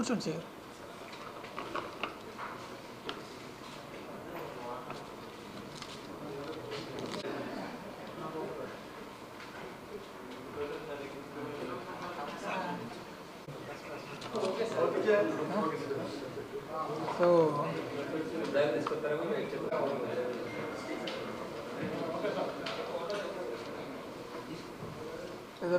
కూర్చోండి sir so ఏదో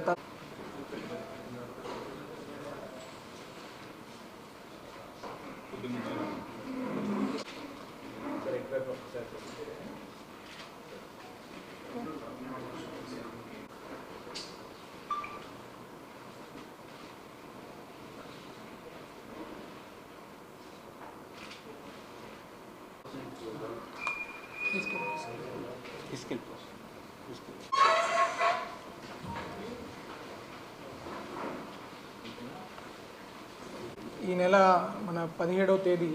ఈ నెల మన పదిహేడవ తేదీ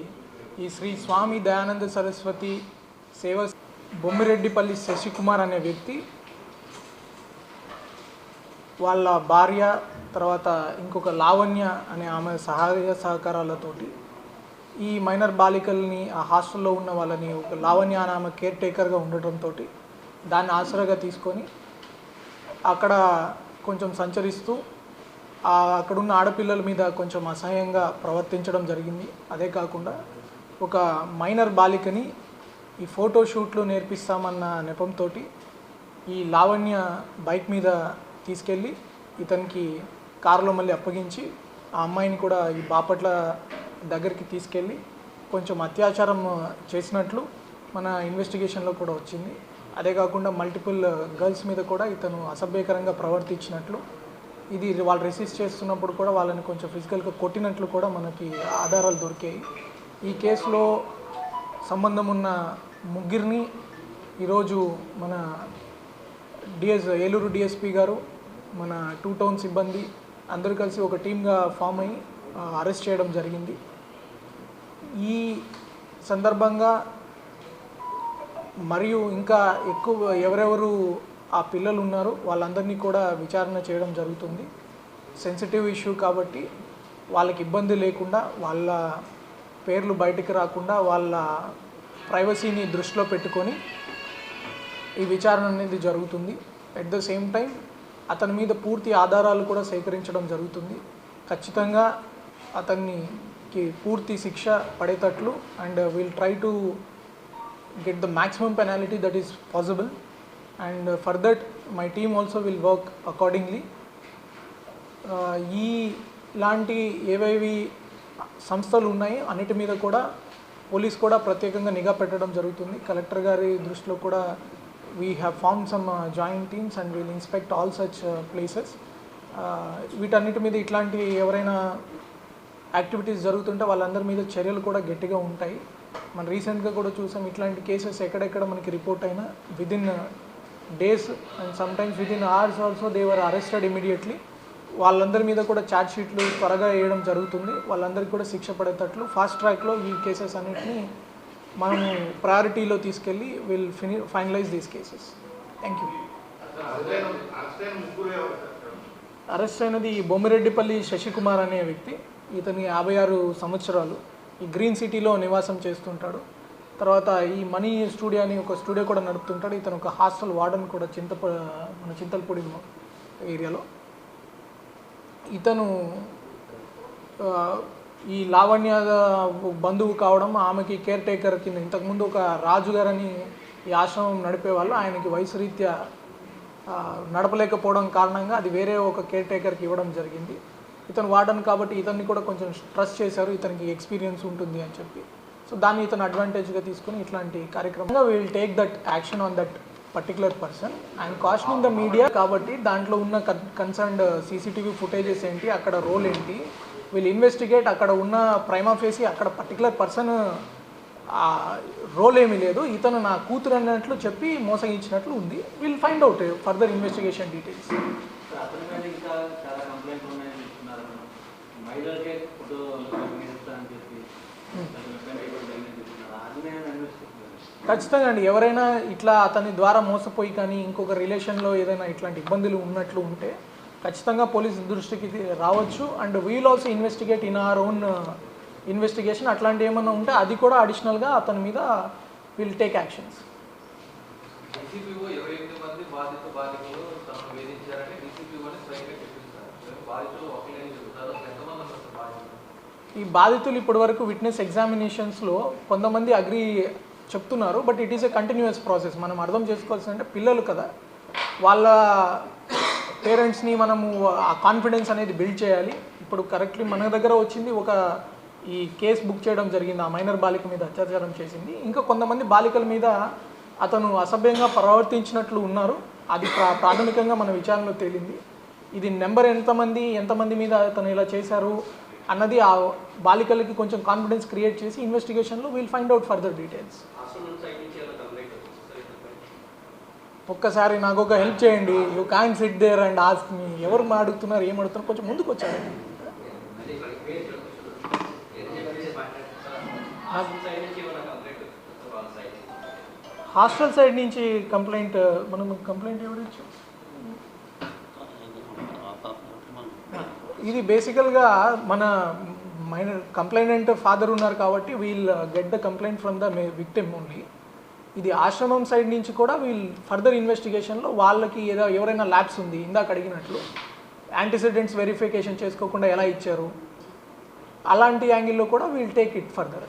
ఈ శ్రీ స్వామి దయానంద సరస్వతి సేవ బొమ్మిరెడ్డిపల్లి శశికుమార్ అనే వ్యక్తి వాళ్ళ భార్య తర్వాత ఇంకొక లావణ్య అనే ఆమె సహాయ సహకారాలతోటి ఈ మైనర్ బాలికల్ని ఆ హాస్టల్లో ఉన్న వాళ్ళని ఒక లావణ్య అనే ఆమె కేర్ టేకర్గా ఉండటంతో దాన్ని ఆసరాగా తీసుకొని అక్కడ కొంచెం సంచరిస్తూ అక్కడున్న ఆడపిల్లల మీద కొంచెం అసహ్యంగా ప్రవర్తించడం జరిగింది. అదే కాకుండా ఒక మైనర్ బాలికని ఈ ఫోటో షూట్లు నేర్పిస్తామన్న నెపంతో ఈ లావణ్య బైక్ మీద తీసుకెళ్ళి ఇతనికి కారులో మళ్ళీ అప్పగించి ఆ అమ్మాయిని కూడా ఈ బాపట్ల దగ్గరికి తీసుకెళ్ళి కొంచెం అత్యాచారం చేసినట్లు మన ఇన్వెస్టిగేషన్లో కూడా వచ్చింది. అదే కాకుండా మల్టిపుల్ గర్ల్స్ మీద కూడా ఇతను అసభ్యకరంగా ప్రవర్తించినట్లు. ఇది వాళ్ళు రెసిస్ట్ చేస్తున్నప్పుడు కూడా వాళ్ళని కొంచెం ఫిజికల్గా కొట్టినట్లు కూడా మనకి ఆధారాలు దొరికాయి. ఈ కేసులో సంబంధం ఉన్న ముగ్గురిని ఈరోజు మన డిఎస్ ఏలూరు డిఎస్పి గారు మన టూ టౌన్ సిబ్బంది అందరూ కలిసి ఒక టీమ్గా ఫామ్ అయ్యి అరెస్ట్ చేయడం జరిగింది. ఈ సందర్భంగా మరియు ఇంకా ఎక్కువ ఎవరెవరు ఆ పిల్లలు ఉన్నారో వాళ్ళందరినీ కూడా విచారణ చేయడం జరుగుతుంది. సెన్సిటివ్ ఇష్యూ కాబట్టి వాళ్ళకి ఇబ్బంది లేకుండా వాళ్ళ పేర్లు బయటికి రాకుండా వాళ్ళ ప్రైవసీని దృష్టిలో పెట్టుకొని ఈ విచారణ అనేది జరుగుతుంది. అట్ ద సేమ్ టైం అతని మీద పూర్తి ఆధారాలు కూడా సేకరించడం జరుగుతుంది. ఖచ్చితంగా అతన్నికి పూర్తి శిక్ష పడేటట్లు and will try to get the maximum penalty that is possible. And uh, for that my team also will work accordingly. Uh, ఈ లాంటి ఏవేవి సంస్థలు ఉన్నాయి అన్నిటి మీద కూడా పోలీస్ కూడా ప్రత్యేకంగా నిఘా పెట్టడం జరుగుతుంది. కలెక్టర్ గారి దృష్టిలో కూడా we have form some joint teams and will inspect all such places వీటన్నిటి మీద ఇట్లాంటి ఎవరైనా యాక్టివిటీస్ జరుగుతుంటే వాళ్ళందరి మీద చర్యలు కూడా గట్టిగా ఉంటాయి. మనం రీసెంట్గా కూడా చూసాం ఇట్లాంటి కేసెస్ ఎక్కడెక్కడ మనకి రిపోర్ట్ అయినా within days and sometimes within hours also they are arrested immediately వాళ్ళందరి మీద కూడా ఛార్జ్ షీట్లు త్వరగా వేయడం జరుగుతుంది. వాళ్ళందరికీ కూడా శిక్ష పడేటట్లు ఫాస్ట్ ట్రాక్లో ఈ కేసెస్ అన్నిటిని మనం ప్రయారిటీలో తీసుకెళ్ళి will ఫిని finalise these cases thank you arrest అయినది బొమ్మిరెడ్డిపల్లి శశికుమార్ అనే వ్యక్తి. ఇతని యాభై ఆరు సంవత్సరాలు. ఈ గ్రీన్ సిటీలో నివాసం చేస్తుంటాడు. తర్వాత ఈ మనీ స్టూడియో అని ఒక స్టూడియో కూడా నడుపుతుంటాడు. ఇతను ఒక హాస్టల్ వార్డన్ కూడా చింతప మన చింతలపూడి ఏరియాలో. ఇతను ఈ లావణ్య బంధువు కావడం ఆమెకి కేర్ టేకర్ కింద ఇంతకుముందు ఒక రాజుగారని ఈ ఆశ్రమం నడిపేవాళ్ళు ఆయనకి వయసు రీత్యా నడపలేకపోవడం కారణంగా అది వేరే ఒక కేర్ టేకర్కి ఇవ్వడం జరిగింది. ఇతను వాడను కాబట్టి ఇతన్ని కూడా కొంచెం ట్రస్ట్ చేశారు ఇతనికి ఎక్స్పీరియన్స్ ఉంటుంది అని చెప్పి. సో దాన్ని ఇతను అడ్వాంటేజ్గా తీసుకుని ఇట్లాంటి కార్యక్రమంగా will take that action on that particular person and casting the media కాబట్టి దాంట్లో ఉన్న కన్సర్న్డ్ సీసీటీవీ ఫుటేజెస్ ఏంటి అక్కడ రోల్ ఏంటి వీళ్ళు ఇన్వెస్టిగేట్ అక్కడ ఉన్న ప్రైమా ఫేసి అక్కడ పర్టికులర్ పర్సన్ రోల్ ఏమీ లేదు. ఇతను నా కూతురు అన్నట్లు చెప్పి మోసగించినట్లు ఉంది. Will find out further investigation details ఖచ్చితంగా అండి. ఎవరైనా ఇట్లా అతని ద్వారా మోసపోయి కానీ ఇంకొక రిలేషన్లో ఏదైనా ఇట్లాంటి ఇబ్బందులు ఉన్నట్లు ఉంటే ఖచ్చితంగా పోలీస్ దృష్టికి రావచ్చు. And we'll also investigate in our own investigation అట్లాంటి ఏమైనా ఉంటే అది కూడా అడిషనల్గా అతని మీద విల్ టేక్ యాక్షన్స్ బాధితులు ఈ బాధితులు ఇప్పటివరకు విట్నెస్ ఎగ్జామినేషన్స్లో కొంతమంది అగ్రి చెప్తున్నారు but it is a continuous process మనం అర్థం చేసుకోవాల్సిందంటే పిల్లలు కదా. వాళ్ళ పేరెంట్స్ని మనము ఆ కాన్ఫిడెన్స్ అనేది బిల్డ్ చేయాలి. ఇప్పుడు కరెక్ట్లీ మన దగ్గర వచ్చింది ఒక ఈ కేసు బుక్ చేయడం జరిగింది ఆ మైనర్ బాలిక మీద అత్యాచారం చేసింది. ఇంకా కొంతమంది బాలికల మీద అతను అసభ్యంగా ప్రవర్తించినట్లు ఉన్నారు. అది ప్రా ప్రాథమికంగా మన విచారణలో తేలింది. ఇది నెంబర్ ఎంతమంది ఎంతమంది మీద అతను ఇలా చేశారు అన్నది ఆ బాలికలకి కొంచెం కాన్ఫిడెన్స్ క్రియేట్ చేసి ఇన్వెస్టిగేషన్లో will find out further details ఒక్కసారి నాకు ఒక హెల్ప్ చేయండి. You can sit there and ask me ఎవరు అడుగుతున్నారు ఏం అడుగుతున్నారు కొంచెం ముందుకు వచ్చారు. హాస్టల్ సైడ్ నుంచి కంప్లైంట్ మనం కంప్లైంట్ ఎవరు ఇచ్చాం ఇది బేసికల్గా మన మైనర్ కంప్లైనెంట్ ఫాదర్ ఉన్నారు కాబట్టి we'll get the complaint from the victim only ఇది ఆశ్రమం సైడ్ నుంచి కూడా వీల్ ఫర్దర్ ఇన్వెస్టిగేషన్లో వాళ్ళకి ఏదో ఎవరైనా ల్యాబ్స్ ఉంది ఇందాక అడిగినట్లు. యాంటీసిడెంట్స్ వెరిఫికేషన్ చేసుకోకుండా ఎలా ఇచ్చారు? అలాంటి యాంగిల్లో కూడా వీల్ టేక్ ఇట్ ఫర్దర్